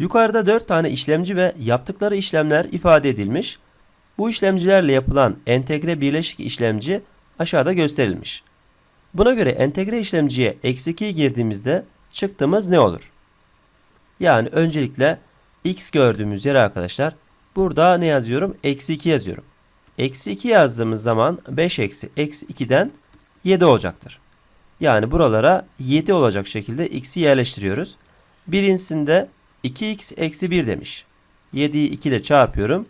Yukarıda 4 tane işlemci ve yaptıkları işlemler ifade edilmiş. Bu işlemcilerle yapılan entegre birleşik işlemci aşağıda gösterilmiş. Buna göre entegre işlemciye eksi 2'yi girdiğimizde çıktığımız ne olur? Yani öncelikle x gördüğümüz yere arkadaşlar burada ne yazıyorum? Eksi 2 yazıyorum. Eksi 2 yazdığımız zaman 5 eksi eksi 2'den 7 olacaktır. Yani buralara 7 olacak şekilde x'i yerleştiriyoruz. Birincisinde 2x eksi 1 demiş. 7'yi 2 ile çarpıyorum.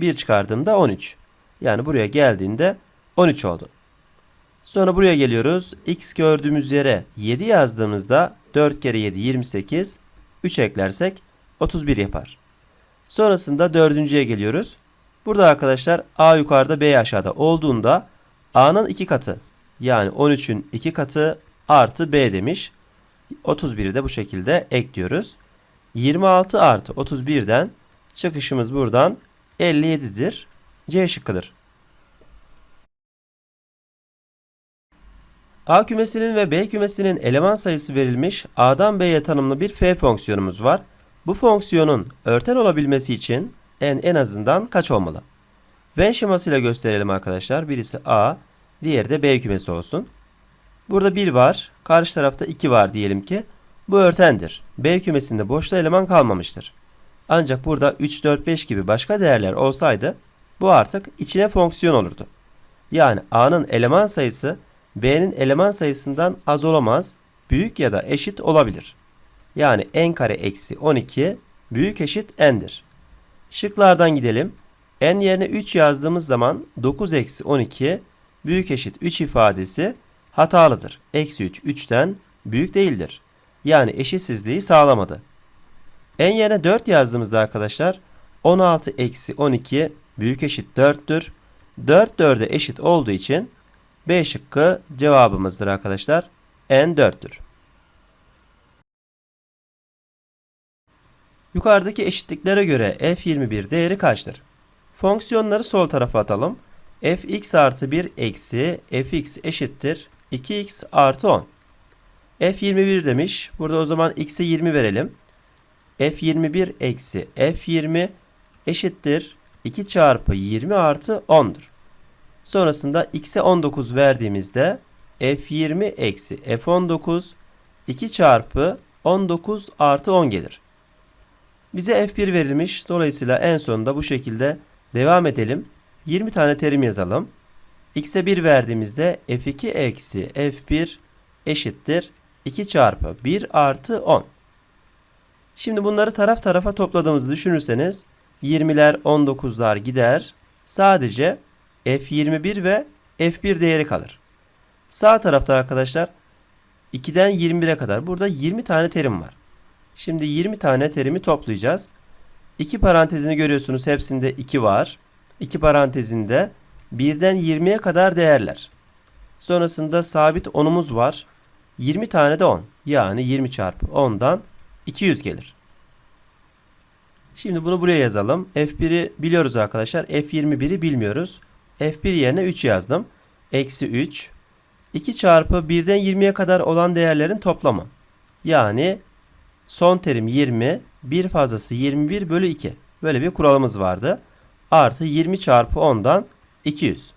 1 çıkardığımda 13. Yani buraya geldiğinde 13 oldu. Sonra buraya geliyoruz. X gördüğümüz yere 7 yazdığımızda 4 kere 7 28. 3 eklersek 31 yapar. Sonrasında dördüncüye geliyoruz. Burada arkadaşlar A yukarıda B aşağıda olduğunda A'nın 2 katı yani 13'ün 2 katı artı B demiş. 31'i de bu şekilde ekliyoruz. 26 artı 31'den çıkışımız buradan 57'dir. C şıkkıdır. A kümesinin ve B kümesinin eleman sayısı verilmiş A'dan B'ye tanımlı bir f fonksiyonumuz var. Bu fonksiyonun örten olabilmesi için n en azından kaç olmalı? Venn şemasıyla gösterelim arkadaşlar. Birisi A, diğeri de B kümesi olsun. Burada 1 var, karşı tarafta 2 var diyelim ki. Bu örtendir. B kümesinde boşta eleman kalmamıştır. Ancak burada 3, 4, 5 gibi başka değerler olsaydı bu artık içine fonksiyon olurdu. Yani A'nın eleman sayısı B'nin eleman sayısından az olamaz, büyük ya da eşit olabilir. Yani n kare eksi 12 büyük eşit n'dir. Şıklardan gidelim. n yerine 3 yazdığımız zaman 9 eksi 12 büyük eşit 3 ifadesi hatalıdır. Eksi 3 3'ten büyük değildir. Yani eşitsizliği sağlamadı. n yerine 4 yazdığımızda arkadaşlar 16 eksi 12 büyük eşit 4'tür. 4 4'e eşit olduğu için B şıkkı cevabımızdır arkadaşlar. N 4'tür. Yukarıdaki eşitliklere göre f21 değeri kaçtır? Fonksiyonları sol tarafa atalım. fx artı 1 eksi fx eşittir 2x artı 10. f21 demiş. Burada o zaman x'e 20 verelim. f21 eksi f20 eşittir 2 çarpı 20 artı 10'dur. Sonrasında x'e 19 verdiğimizde f20 eksi f19 2 çarpı 19 artı 10 gelir. Bize f1 verilmiş. Dolayısıyla en sonunda bu şekilde devam edelim. 20 tane terim yazalım. x'e 1 verdiğimizde f2 eksi f1 eşittir 2 çarpı 1 artı 10. Şimdi bunları taraf tarafa topladığımızı düşünürseniz 20'ler 19'lar gider. Sadece F21 ve F1 değeri kalır. Sağ tarafta arkadaşlar 2'den 21'e kadar burada 20 tane terim var. Şimdi 20 tane terimi toplayacağız. 2 parantezini görüyorsunuz hepsinde 2 var. 2 parantezinde 1'den 20'ye kadar değerler. Sonrasında sabit 10'umuz var. 20 tane de 10. Yani 20 çarpı 10'dan 200 gelir. Şimdi bunu buraya yazalım. F1'i biliyoruz arkadaşlar. F21'i bilmiyoruz. F1 yerine 3 yazdım. Eksi 3. 2 çarpı 1'den 20'ye kadar olan değerlerin toplamı. Yani son terim 20. Bir fazlası 21 bölü 2. Böyle bir kuralımız vardı. Artı 20 çarpı 10'dan 200.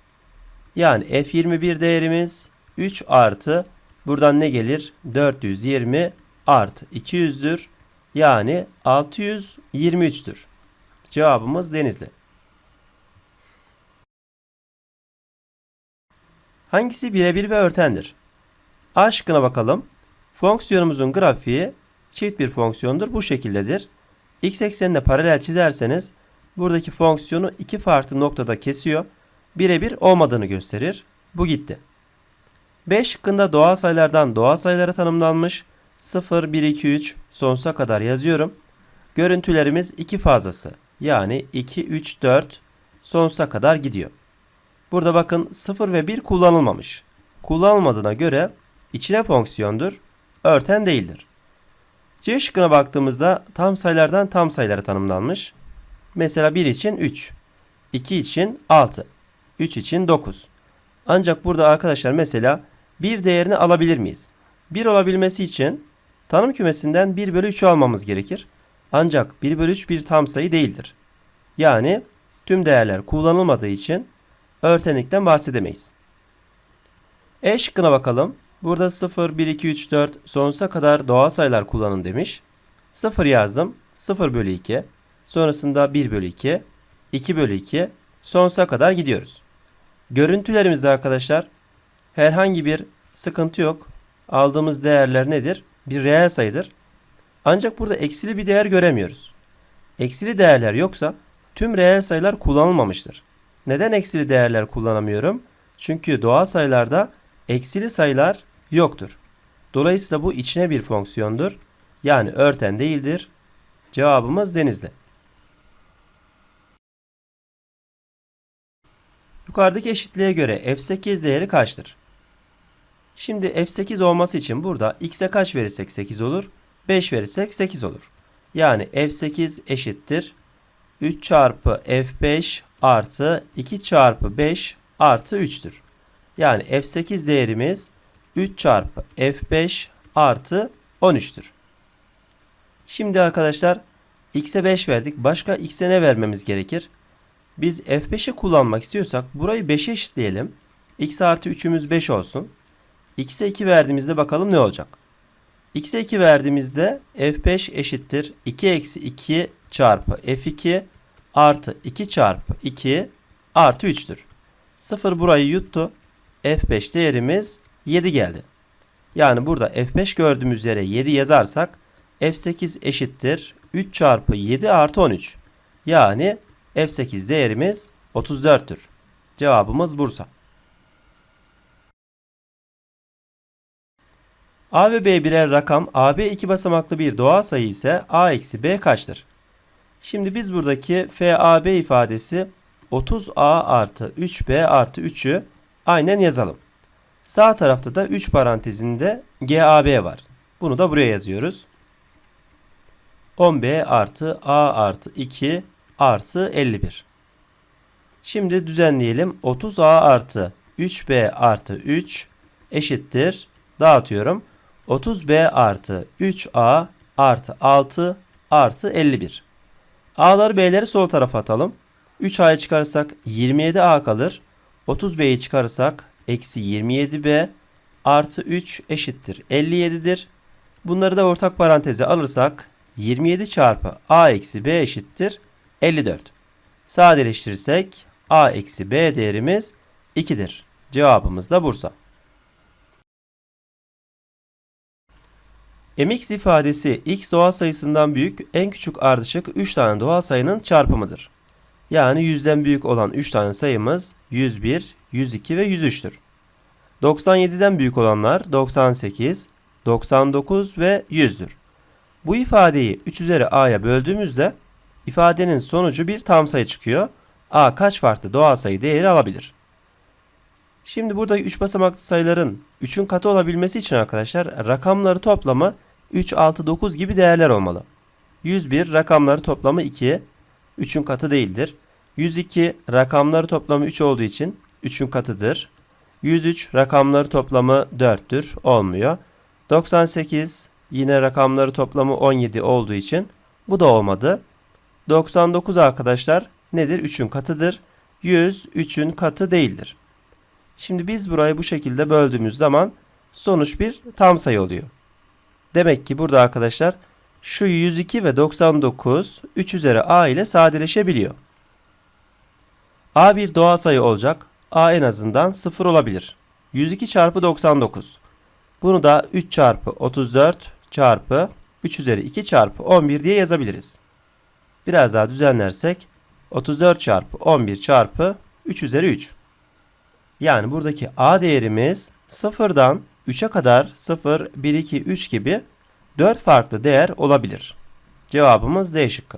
Yani F21 değerimiz 3 artı buradan ne gelir? 420 artı 200'dür. Yani 623'tür. Cevabımız Denizli. Hangisi birebir ve örtendir? A şıkkına bakalım. Fonksiyonumuzun grafiği çift bir fonksiyondur. Bu şekildedir. X eksenine paralel çizerseniz buradaki fonksiyonu iki farklı noktada kesiyor. Birebir olmadığını gösterir. Bu gitti. B şıkkında doğal sayılardan doğal sayılara tanımlanmış. 0, 1, 2, 3 sonsuza kadar yazıyorum. Görüntülerimiz iki fazlası. Yani 2, 3, 4 sonsuza kadar gidiyor. Burada bakın 0 ve 1 kullanılmamış. Kullanılmadığına göre içine fonksiyondur, örten değildir. C şıkkına baktığımızda tam sayılardan tam sayılara tanımlanmış. Mesela 1 için 3, 2 için 6, 3 için 9. Ancak burada arkadaşlar mesela bir değerini alabilir miyiz? 1 olabilmesi için tanım kümesinden 1 bölü 3'ü almamız gerekir. Ancak 1 bölü 3 bir tam sayı değildir. Yani tüm değerler kullanılmadığı için örtenlikten bahsedemeyiz. E şıkkına bakalım. Burada 0, 1, 2, 3, 4 sonsuza kadar doğal sayılar kullanın demiş. 0 yazdım. 0 bölü 2. Sonrasında 1 bölü 2. 2 bölü 2. Sonsuza kadar gidiyoruz. Görüntülerimizde arkadaşlar herhangi bir sıkıntı yok. Aldığımız değerler nedir? Bir reel sayıdır. Ancak burada eksili bir değer göremiyoruz. Eksili değerler yoksa tüm reel sayılar kullanılmamıştır. Neden eksili değerler kullanamıyorum? Çünkü doğal sayılarda eksili sayılar yoktur. Dolayısıyla bu içine bir fonksiyondur. Yani örten değildir. Cevabımız denizli. Yukarıdaki eşitliğe göre f8 değeri kaçtır? Şimdi f8 olması için burada x'e kaç verirsek 8 olur? 5 verirsek 8 olur. Yani f8 eşittir 3 çarpı f5 artı 2 çarpı 5 artı 3'tür. Yani f8 değerimiz 3 çarpı f5 artı 13'tür. Şimdi arkadaşlar x'e 5 verdik. Başka x'e ne vermemiz gerekir? Biz f5'i kullanmak istiyorsak burayı 5'e eşitleyelim. x artı 3'ümüz 5 olsun. X'e 2 verdiğimizde bakalım ne olacak? x'e 2 verdiğimizde f5 eşittir 2 eksi 2 çarpı f2 artı 2 çarpı 2 artı 3'tür. 0 burayı yuttu. f5 değerimiz 7 geldi. Yani burada f5 gördüğümüz yere 7 yazarsak f8 eşittir 3 çarpı 7 artı 13. Yani f8 değerimiz 34'tür. Cevabımız Bursa. A ve B birer rakam, AB iki basamaklı bir doğal sayı ise A eksi B kaçtır? Şimdi biz buradaki FAB ifadesi 30A artı 3B artı 3'ü aynen yazalım. Sağ tarafta da 3 parantezinde GAB var. Bunu da buraya yazıyoruz. 10B artı A artı 2 artı 51. Şimdi düzenleyelim. 30A artı 3B artı 3 eşittir. Dağıtıyorum. 30B artı 3A artı 6 artı 51. A'ları B'leri sol tarafa atalım. 3A'yı çıkarırsak 27A kalır. 30B'yi çıkarırsak eksi 27B artı 3 eşittir 57'dir. Bunları da ortak paranteze alırsak 27 çarpı A eksi B eşittir 54. Sadeleştirirsek A eksi B değerimiz 2'dir. Cevabımız da Bursa. Mx ifadesi x doğal sayısından büyük en küçük ardışık 3 tane doğal sayının çarpımıdır. Yani 100'den büyük olan 3 tane sayımız 101, 102 ve 103'tür. 97'den büyük olanlar 98, 99 ve 100'dür. Bu ifadeyi 3 üzeri a'ya böldüğümüzde ifadenin sonucu bir tam sayı çıkıyor. a kaç farklı doğal sayı değeri alabilir? Şimdi burada 3 basamaklı sayıların 3'ün katı olabilmesi için arkadaşlar rakamları toplamı 3, 6, 9 gibi değerler olmalı. 101 rakamları toplamı 2, 3'ün katı değildir. 102 rakamları toplamı 3 olduğu için 3'ün katıdır. 103 rakamları toplamı 4'tür, olmuyor. 98 yine rakamları toplamı 17 olduğu için bu da olmadı. 99 arkadaşlar nedir? 3'ün katıdır. 100 3'ün katı değildir. Şimdi biz burayı bu şekilde böldüğümüz zaman sonuç bir tam sayı oluyor. Demek ki burada arkadaşlar şu 102 ve 99 3 üzeri a ile sadeleşebiliyor. a bir doğal sayı olacak. a en azından 0 olabilir. 102 çarpı 99. Bunu da 3 çarpı 34 çarpı 3 üzeri 2 çarpı 11 diye yazabiliriz. Biraz daha düzenlersek 34 çarpı 11 çarpı 3 üzeri 3. Yani buradaki a değerimiz 0'dan 3'e kadar 0, 1, 2, 3 gibi 4 farklı değer olabilir. Cevabımız D şıkkı.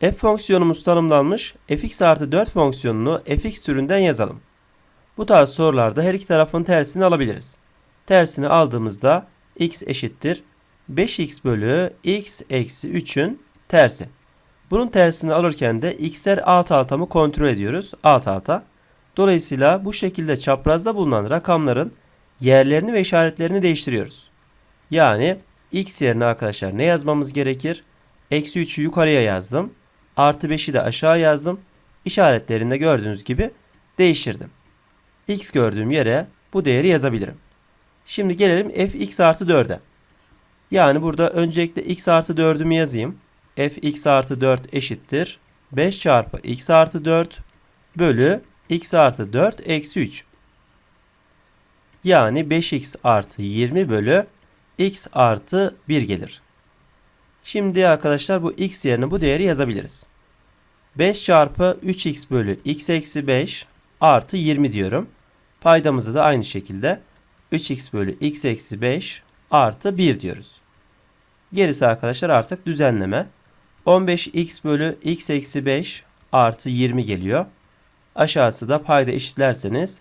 f fonksiyonumuz tanımlanmış. fx artı 4 fonksiyonunu fx türünden yazalım. Bu tarz sorularda her iki tarafın tersini alabiliriz. Tersini aldığımızda x eşittir 5x bölü x eksi 3'ün tersi. Bunun tersini alırken de x'ler alt alta mı kontrol ediyoruz. Alt alta. Dolayısıyla bu şekilde çaprazda bulunan rakamların yerlerini ve işaretlerini değiştiriyoruz. Yani x yerine arkadaşlar ne yazmamız gerekir? Eksi 3'ü yukarıya yazdım. Artı 5'i de aşağı yazdım. İşaretlerinde gördüğünüz gibi değiştirdim. x gördüğüm yere bu değeri yazabilirim. Şimdi gelelim fx artı 4'e. Yani burada öncelikle x artı 4'ümü yazayım. fx artı 4 eşittir. 5 çarpı x artı 4 bölü x artı 4 eksi 3. Yani 5x artı 20 bölü x artı 1 gelir. Şimdi arkadaşlar bu x yerine bu değeri yazabiliriz. 5 çarpı 3x bölü x eksi 5 artı 20 diyorum. Paydamızı da aynı şekilde 3x bölü x eksi 5 artı 1 diyoruz. Gerisi arkadaşlar artık düzenleme. 15x bölü x eksi 5 artı 20 geliyor. Aşağısı da payda eşitlerseniz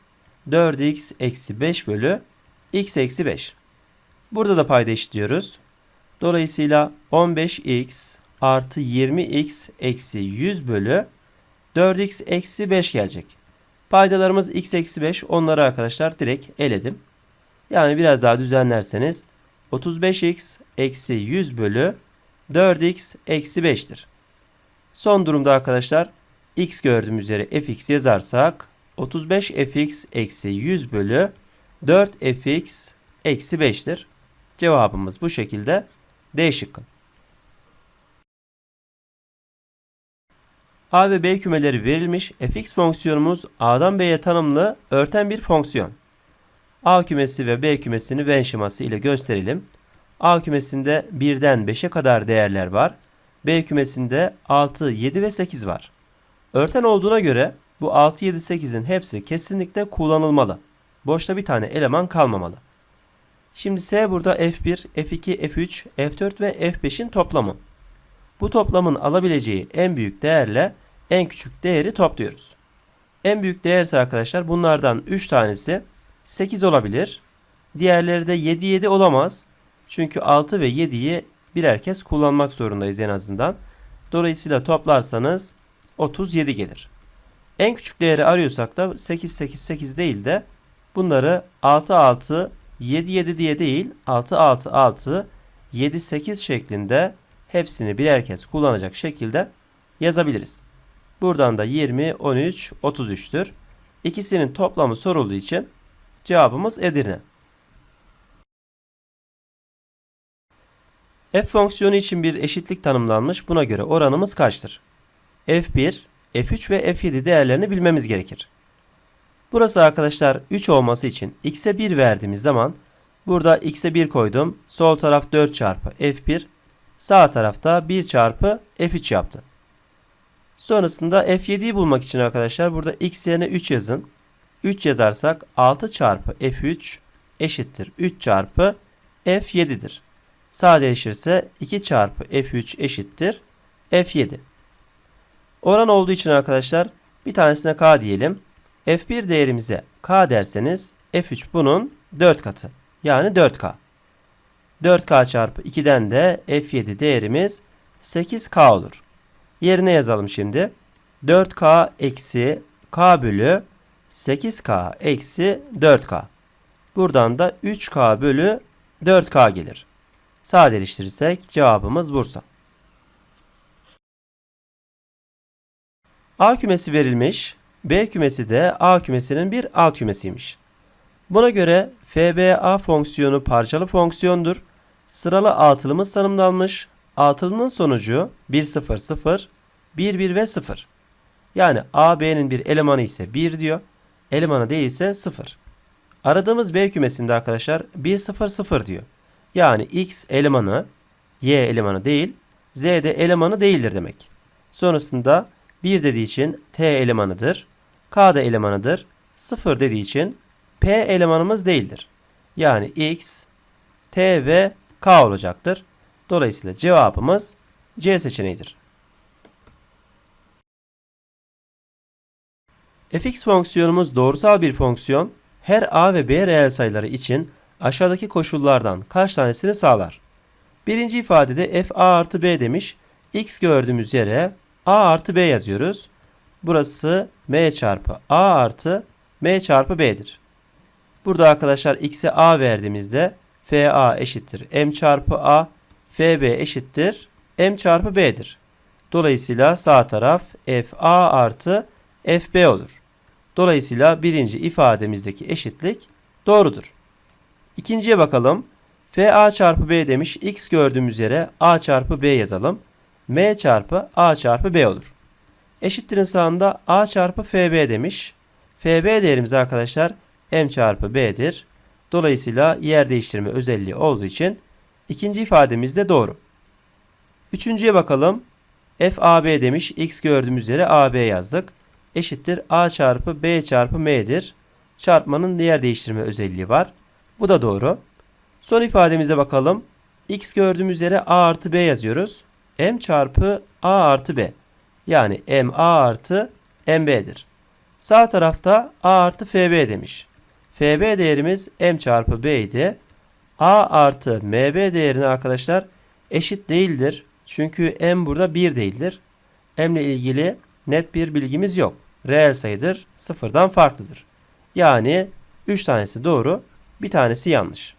4x eksi 5 bölü x eksi 5. Burada da payda eşitliyoruz. Dolayısıyla 15x artı 20x eksi 100 bölü 4x eksi 5 gelecek. Paydalarımız x eksi 5 onları arkadaşlar direkt eledim. Yani biraz daha düzenlerseniz 35x eksi 100 bölü 4x eksi 5'tir. Son durumda arkadaşlar x gördüğümüz yere fx yazarsak 35 fx eksi 100 bölü 4 fx eksi 5'tir. Cevabımız bu şekilde D şıkkı. A ve B kümeleri verilmiş fx fonksiyonumuz A'dan B'ye tanımlı örten bir fonksiyon. A kümesi ve B kümesini Venn şeması ile gösterelim. A kümesinde 1'den 5'e kadar değerler var. B kümesinde 6, 7 ve 8 var. Örten olduğuna göre bu 6, 7, 8'in hepsi kesinlikle kullanılmalı. Boşta bir tane eleman kalmamalı. Şimdi S burada F1, F2, F3, F4 ve F5'in toplamı. Bu toplamın alabileceği en büyük değerle en küçük değeri topluyoruz. En büyük değerse arkadaşlar bunlardan 3 tanesi 8 olabilir. Diğerleri de 7 7 olamaz. Çünkü 6 ve 7'yi birer kez kullanmak zorundayız en azından. Dolayısıyla toplarsanız 37 gelir. En küçük değeri arıyorsak da 8 8 8 değil de bunları 6 6 7 7 diye değil 6 6 6 7 8 şeklinde hepsini birer kez kullanacak şekilde yazabiliriz. Buradan da 20 13 33'tür. İkisinin toplamı sorulduğu için cevabımız Edirne. F fonksiyonu için bir eşitlik tanımlanmış. Buna göre oranımız kaçtır? F1, F3 ve F7 değerlerini bilmemiz gerekir. Burası arkadaşlar 3 olması için x'e 1 verdiğimiz zaman burada x'e 1 koydum. Sol taraf 4 çarpı F1, sağ tarafta 1 çarpı F3 yaptı. Sonrasında F7'yi bulmak için arkadaşlar burada x yerine 3 yazın. 3 yazarsak 6 çarpı F3 eşittir 3 çarpı F7'dir. Sadeleşirse 2 çarpı F3 eşittir F7. Oran olduğu için arkadaşlar bir tanesine K diyelim. F1 değerimize K derseniz F3 bunun 4 katı. Yani 4K. 4K çarpı 2'den de F7 değerimiz 8K olur. Yerine yazalım şimdi. 4K eksi K bölü 8K eksi 4K. Buradan da 3K bölü 4K gelir. Sadeleştirirsek cevabımız Bursa. A kümesi verilmiş. B kümesi de A kümesinin bir alt kümesiymiş. Buna göre FBA fonksiyonu parçalı fonksiyondur. Sıralı altılımız tanımlanmış. Altılının sonucu 1 0 0, 1 1 ve 0. Yani A B'nin bir elemanı ise 1 diyor. Elemanı değilse 0. Aradığımız B kümesinde arkadaşlar 1 0 0 diyor. Yani X elemanı Y elemanı değil, Z de elemanı değildir demek. Sonrasında 1 dediği için T elemanıdır. K da elemanıdır. 0 dediği için P elemanımız değildir. Yani X, T ve K olacaktır. Dolayısıyla cevabımız C seçeneğidir. fx fonksiyonumuz doğrusal bir fonksiyon. Her a ve b reel sayıları için aşağıdaki koşullardan kaç tanesini sağlar? Birinci ifadede f a artı b demiş. x gördüğümüz yere a artı b yazıyoruz. Burası m çarpı a artı m çarpı b'dir. Burada arkadaşlar x'e a verdiğimizde FA eşittir M çarpı A, FB eşittir M çarpı B'dir. Dolayısıyla sağ taraf FA artı FB olur. Dolayısıyla birinci ifademizdeki eşitlik doğrudur. İkinciye bakalım. FA çarpı B demiş. X gördüğümüz yere A çarpı B yazalım. M çarpı A çarpı B olur. Eşittirin sağında A çarpı FB demiş. FB değerimiz arkadaşlar M çarpı B'dir. Dolayısıyla yer değiştirme özelliği olduğu için ikinci ifademiz de doğru. Üçüncüye bakalım. FAB demiş. X gördüğümüz yere AB yazdık. Eşittir A çarpı B çarpı M'dir. Çarpmanın yer değiştirme özelliği var. Bu da doğru. Son ifademize bakalım. X gördüğümüz yere A artı B yazıyoruz. M çarpı A artı B. Yani M A artı M B'dir. Sağ tarafta A artı FB demiş. FB değerimiz M çarpı B idi. A artı MB değerini arkadaşlar eşit değildir. Çünkü M burada 1 değildir. M ile ilgili net bir bilgimiz yok. Reel sayıdır. Sıfırdan farklıdır. Yani 3 tanesi doğru, bir tanesi yanlış.